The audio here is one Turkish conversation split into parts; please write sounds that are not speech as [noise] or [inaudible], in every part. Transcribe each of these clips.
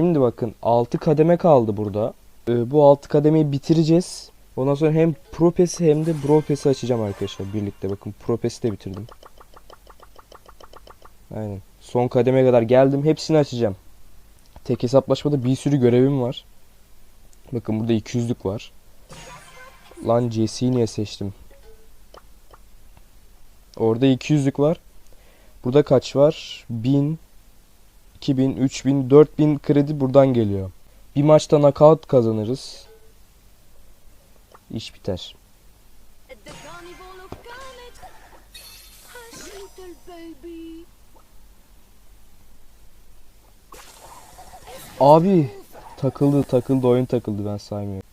Şimdi bakın 6 kademe kaldı burada. Ee, bu 6 kademeyi bitireceğiz. Ondan sonra hem Pro Pass'i hem de Brawl Pass'i açacağım arkadaşlar birlikte. Bakın Pro Pass'i de bitirdim. Aynen. Son kademe kadar geldim. Hepsini açacağım. Tek hesaplaşmada bir sürü görevim var. Bakın burada 200'lük var. Lan Jesse'yi niye seçtim? Orada 200'lük var. Burada kaç var? 1000, 2000, 3000, 4000 kredi buradan geliyor. Bir maçta knockout kazanırız. İş biter. Abi takıldı takıldı oyun takıldı ben saymıyorum.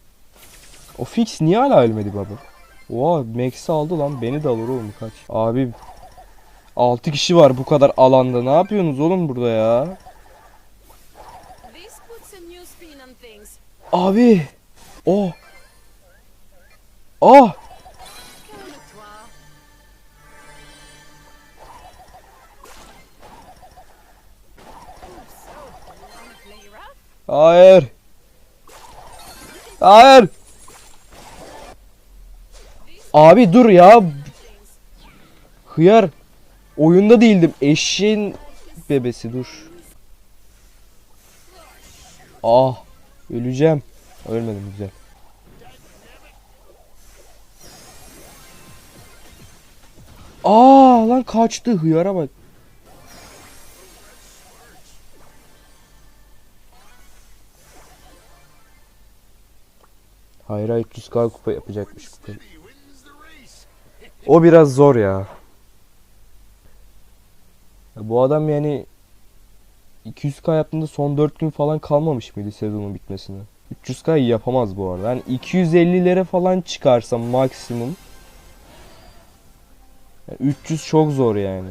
O fix niye hala ölmedi baba? Oha Max'i aldı lan beni de alır oğlum kaç. Abi 6 kişi var bu kadar alanda. Ne yapıyorsunuz oğlum burada ya? Abi! Oh! Oh? Hayır! Hayır! Abi dur ya! Hıyar Oyunda değildim. Eşeğin bebesi dur. Ah Öleceğim. Ölmedim güzel. Aa lan kaçtı hıyara bak. Hayır hayır 300k kupa yapacakmış. O biraz zor ya. Bu adam yani 200k yaptığında son 4 gün falan kalmamış mıydı sezonun bitmesine? 300k yapamaz bu arada. Yani 250'lere falan çıkarsam maksimum. Yani 300 çok zor yani.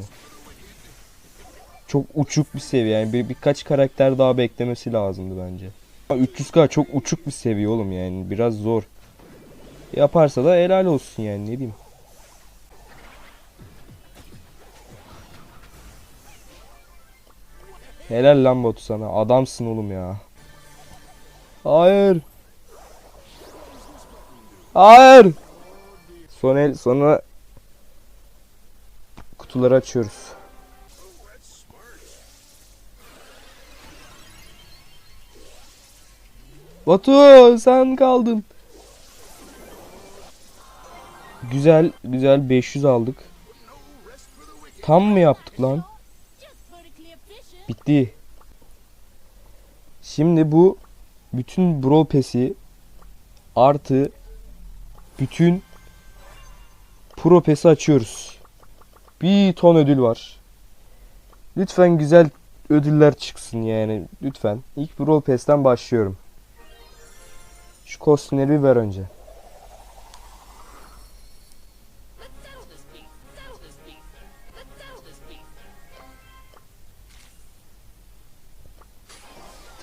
Çok uçuk bir seviye yani bir, birkaç karakter daha beklemesi lazımdı bence. 300k çok uçuk bir seviye oğlum yani biraz zor. Yaparsa da helal olsun yani ne diyeyim. Helal lan Batu sana. Adamsın oğlum ya. Hayır. Hayır. Son el sonra kutuları açıyoruz. Batu sen kaldın. Güzel güzel 500 aldık. Tam mı yaptık lan? Bitti. Şimdi bu bütün Brawl Pass'i artı bütün Pro Pass'i açıyoruz. Bir ton ödül var. Lütfen güzel ödüller çıksın yani. Lütfen. İlk Brawl Pass'ten başlıyorum. Şu kostümleri bir ver önce.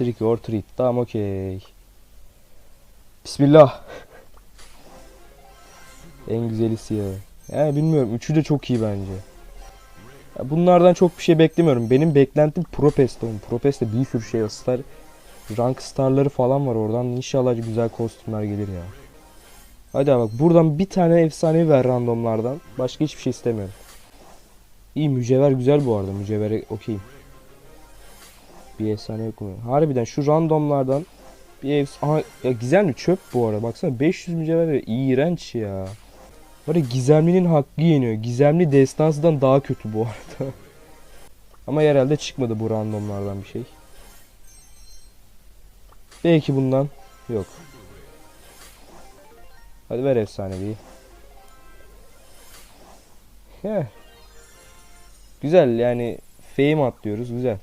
Trick or treat. Tamam okey. Bismillah. En güzeli siyah. Yani bilmiyorum. Üçü de çok iyi bence. Ya bunlardan çok bir şey beklemiyorum. Benim beklentim Pro Pass'te oğlum. Pro Pass'te bir sürü şey var. Star, rank starları falan var oradan. İnşallah güzel kostümler gelir ya. Hadi bak buradan bir tane efsanevi ver randomlardan. Başka hiçbir şey istemiyorum. İyi mücevher güzel bu arada. Mücevhere okeyim. Bir efsane yok mu? Harbiden şu randomlardan bir. Aha ya gizemli çöp bu arada. Baksana 500 mücevher iğrenç ya. Var ya gizemlinin hakkı yeniyor. Gizemli destansıdan daha kötü bu arada. [laughs] Ama herhalde çıkmadı bu randomlardan bir şey. Belki bundan. Yok. Hadi ver efsanevi. Heh. Güzel yani fame atlıyoruz güzel.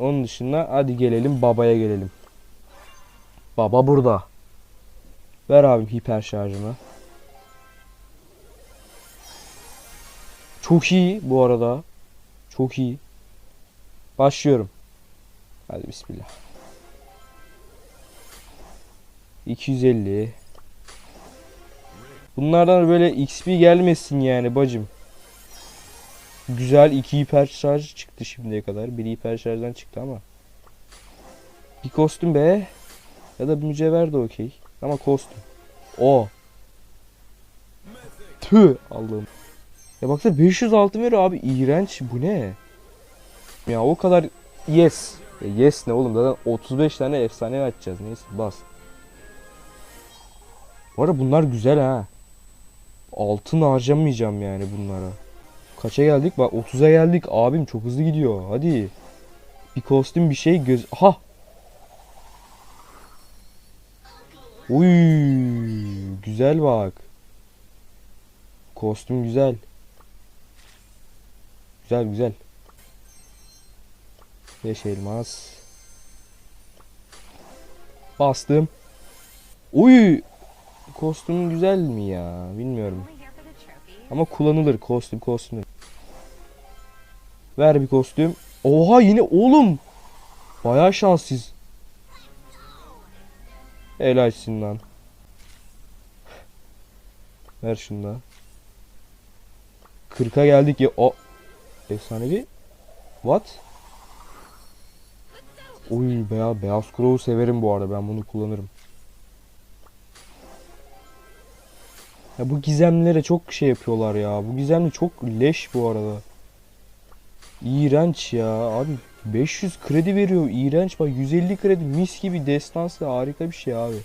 Onun dışında hadi gelelim babaya gelelim. Baba burada. Ver abim hiper şarjını. Çok iyi bu arada. Çok iyi. Başlıyorum. Hadi bismillah. 250. Bunlardan böyle XP gelmesin yani bacım. Güzel iki hiper şarj çıktı şimdiye kadar. Biri hiper şarjdan çıktı ama. Bir kostüm be. Ya da bir mücevher de okey. Ama kostüm. O. Tüh Allah'ım. Ya baksana 500 altın veriyor abi. İğrenç bu ne? Ya o kadar yes. Ya yes ne oğlum zaten 35 tane efsane açacağız. Neyse bas. Bu arada bunlar güzel ha. Altın harcamayacağım yani bunlara. Kaça geldik? Bak 30'a geldik. Abim çok hızlı gidiyor. Hadi. Bir kostüm bir şey göz... Ha! Uy, güzel bak. Kostüm güzel. Güzel güzel. 5 elmas. Bastım. Uy! Kostüm güzel mi ya? Bilmiyorum. Ama kullanılır kostüm kostüm. Ver bir kostüm. Oha yine oğlum. Bayağı şanssız. Helalsin lan. Ver şunu da. 40'a geldik ya. O efsanevi. What? Oy beyaz beyaz Crow'u severim bu arada. Ben bunu kullanırım. Ya bu gizemlere çok şey yapıyorlar ya. Bu gizemli çok leş bu arada. İğrenç ya. Abi 500 kredi veriyor. İğrenç bak 150 kredi mis gibi destansı harika bir şey abi.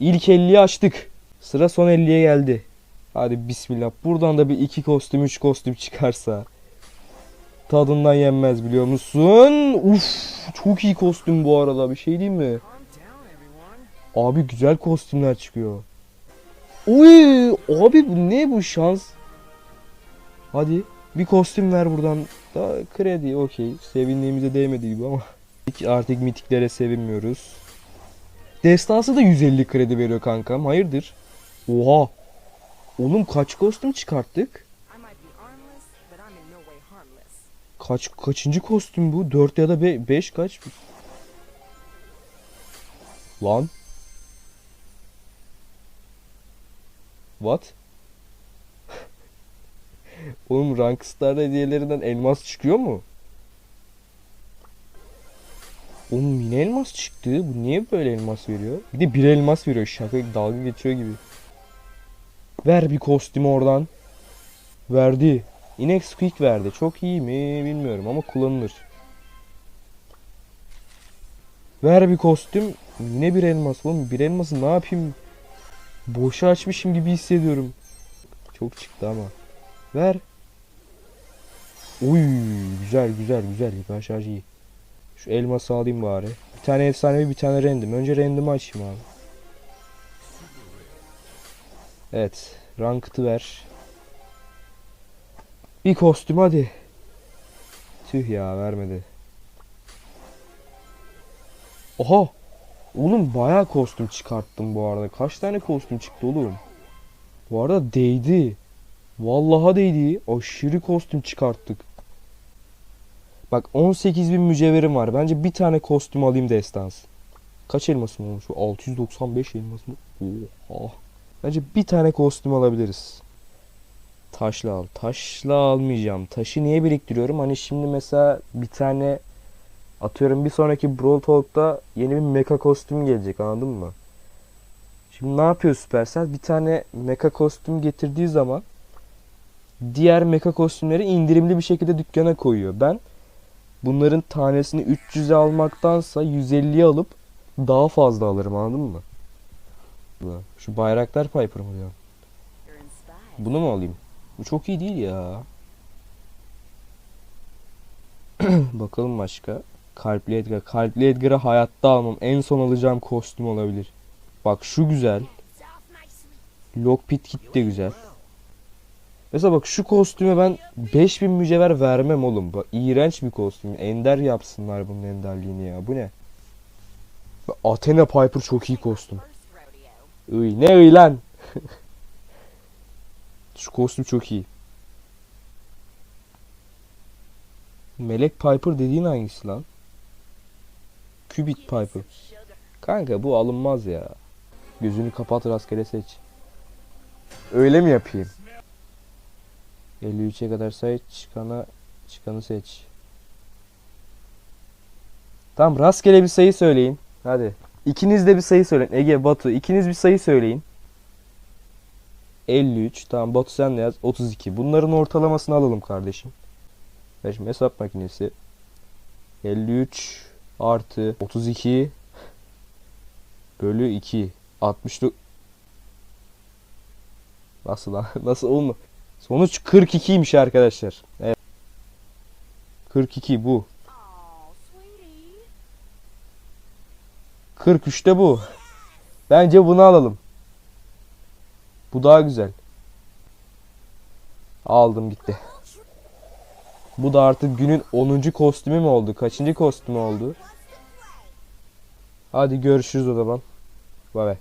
İlk 50'yi açtık. Sıra son 50'ye geldi. Hadi bismillah. Buradan da bir iki kostüm, üç kostüm çıkarsa. Tadından yenmez biliyor musun? Uf, çok iyi kostüm bu arada. Bir şey diyeyim mi? Abi güzel kostümler çıkıyor. Uy, abi bu ne bu şans? Hadi bir kostüm ver buradan. Da kredi okey. Sevindiğimize değmedi gibi ama. Artık mitiklere sevinmiyoruz. Destansı da 150 kredi veriyor kankam. Hayırdır? Oha. Oğlum kaç kostüm çıkarttık? Kaç kaçıncı kostüm bu? 4 ya da 5 kaç? Lan. What? [laughs] Oğlum Rankstar hediyelerinden elmas çıkıyor mu? Oğlum yine elmas çıktı. Bu niye böyle elmas veriyor? Bir de bir elmas veriyor. Şaka dalga geçiyor gibi. Ver bir kostüm oradan. Verdi. Inex Quick verdi. Çok iyi mi bilmiyorum ama kullanılır. Ver bir kostüm. Yine bir elmas. Oğlum bir elması ne yapayım? Boşa açmışım gibi hissediyorum. Çok çıktı ama. Ver. Uy güzel güzel güzel. Hiper şarjı iyi. Şu elması alayım bari. Bir tane efsanevi bir tane random. Önce random'ı açayım abi. Evet. Ranked'ı ver. Bir kostüm hadi. Tüh ya vermedi. Oha. Oğlum bayağı kostüm çıkarttım bu arada. Kaç tane kostüm çıktı oğlum? Bu arada değdi. Vallahi değdi. Aşırı kostüm çıkarttık. Bak 18.000 mücevherim var. Bence bir tane kostüm alayım destans. Kaç elmasım olmuş? bu? 695 elmasım. Oha. Bence bir tane kostüm alabiliriz. Taşla al. Taşla almayacağım. Taşı niye biriktiriyorum? Hani şimdi mesela bir tane atıyorum bir sonraki Brawl Talk'ta yeni bir mecha kostüm gelecek anladın mı? Şimdi ne yapıyor Supercell? Bir tane mecha kostüm getirdiği zaman diğer mecha kostümleri indirimli bir şekilde dükkana koyuyor. Ben bunların tanesini 300'e almaktansa 150'ye alıp daha fazla alırım anladın mı? Şu bayraklar Piper mı diyor? You're inspired. Bunu mu alayım? Bu çok iyi değil ya. [clears throat] Bakalım başka. Kalpli Edgar. Kalpli Edgar'ı hayatta almam. En son alacağım kostüm olabilir. Bak şu güzel. Lockpit kit de güzel. Mesela bak şu kostüme ben 5000 mücevher vermem oğlum. Bak iğrenç bir kostüm. Ender yapsınlar bunun enderliğini ya. Bu ne? Athena Piper çok iyi kostüm. Iy ne iy lan? [laughs] Şu kostüm çok iyi. Melek Piper dediğin hangisi lan? Cubit Piper. Kanka bu alınmaz ya. Gözünü kapat rastgele seç. Öyle mi yapayım? 53'e kadar say çıkana çıkanı seç. Tamam rastgele bir sayı söyleyin. Hadi. İkiniz de bir sayı söyleyin. Ege, Batu ikiniz bir sayı söyleyin. 53. Tamam Batu sen de yaz. 32. Bunların ortalamasını alalım kardeşim. Şimdi hesap makinesi. 53 artı 32 bölü 2. 69. Nasıl lan? [laughs] Nasıl olma? Sonuç 42'ymiş arkadaşlar. Evet. 42 bu. Oh, sweetie. 43'te bu. Bence bunu alalım. Bu daha güzel. Aldım gitti. Bu da artık günün 10. kostümü mü oldu? Kaçıncı kostümü oldu? Hadi görüşürüz o zaman. Bay bay.